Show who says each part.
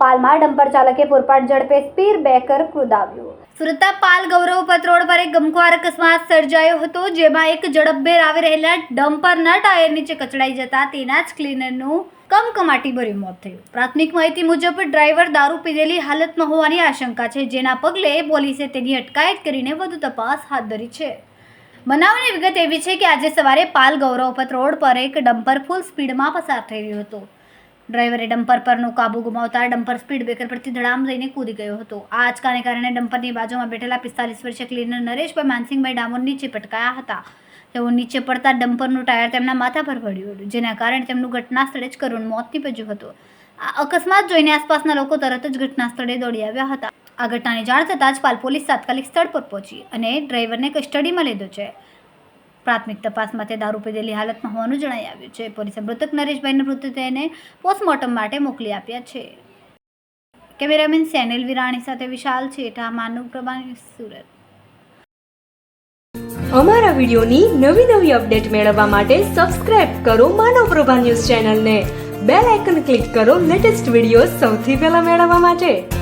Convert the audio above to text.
Speaker 1: પાલમાં dumper ચાલકે પૂરપાટ ઝડપે speed baker કુદાવ્યું. સુરતના પાલ ગૌરવ પત્રોડ રોડ પર એક ગમખ્વાર અકસ્માત સર્જાયો હતો, જેમાં એક ઝડપભેર આવી રહેલા ડમ્પરના ટાયર નીચે કચડાઈ જતા તેના જ ક્લીનરનું કમકમાટી ભર્યું મોત થયું. પ્રાથમિક માહિતી મુજબ, ડ્રાઈવર દારૂ પીધેલી હાલતમાં હોવાની આશંકા છે, જેના પગલે પોલીસે તેની અટકાયત કરીને વધુ તપાસ હાથ ધરી છે. બનાવની વિગત એવી છે કે આજે સવારે પાલ ગૌરવપત રોડ પર એક ડમ્પર ફૂલ સ્પીડમાં પસાર થઈ રહ્યો હતો. ડ્રાઈવરે ડમ્પર પરનો કાબુ ગુમાવતા ડમ્પર સ્પીડ બ્રેકર પરથી ધડામ લઈને કૂદી ગયો હતો. આ આંચકાને કારણે ડમ્પરની બાજુમાં બેઠેલા પિસ્તાલીસ વર્ષીય ક્લીનર નરેશભાઈ માનસિંહભાઈ ડામોર નીચે પટકાયા હતા. તેઓ નીચે પડતા ડમ્પરનું ટાયર તેમના માથા પર પડ્યું હતું, જેના કારણે તેમનું ઘટના સ્થળે જ કરુણ મોત નીપજ્યું હતું. આ અકસ્માત જોઈને આસપાસના લોકો તરત જ ઘટના સ્થળે દોડી આવ્યા હતા. આ ઘટનાની જાણ થતાં જ પાલ પોલીસ તાત્કાલિક સ્થળ પર પહોંચી અને ડ્રાઈવરને કસ્ટડીમાં લીધો છે. પ્રાથમિક તપાસમાં તે દારૂ પીધેલી હાલતમાં હોવાનું જણાઈ આવ્યું છે. પોલીસે મૃતક નરેશભાઈના મૃતદેહને પોસ્ટમોર્ટમ માટે મોકલી આપ્યા છે. કેમેરામેન સેનેલ વિરાણી સાથે વિશાલ છેઠા માનવ પ્રમાણ સુરત.
Speaker 2: અમારા વિડીયોની નવી નવી અપડેટ મેળવવા માટે સબસ્ક્રાઇબ કરો માનવ પ્રભા ન્યૂઝ ચેનલને. બેલ આઇકન ક્લિક કરો લેટેસ્ટ વીડિયો સૌથી પહેલા મેળવવા માટે.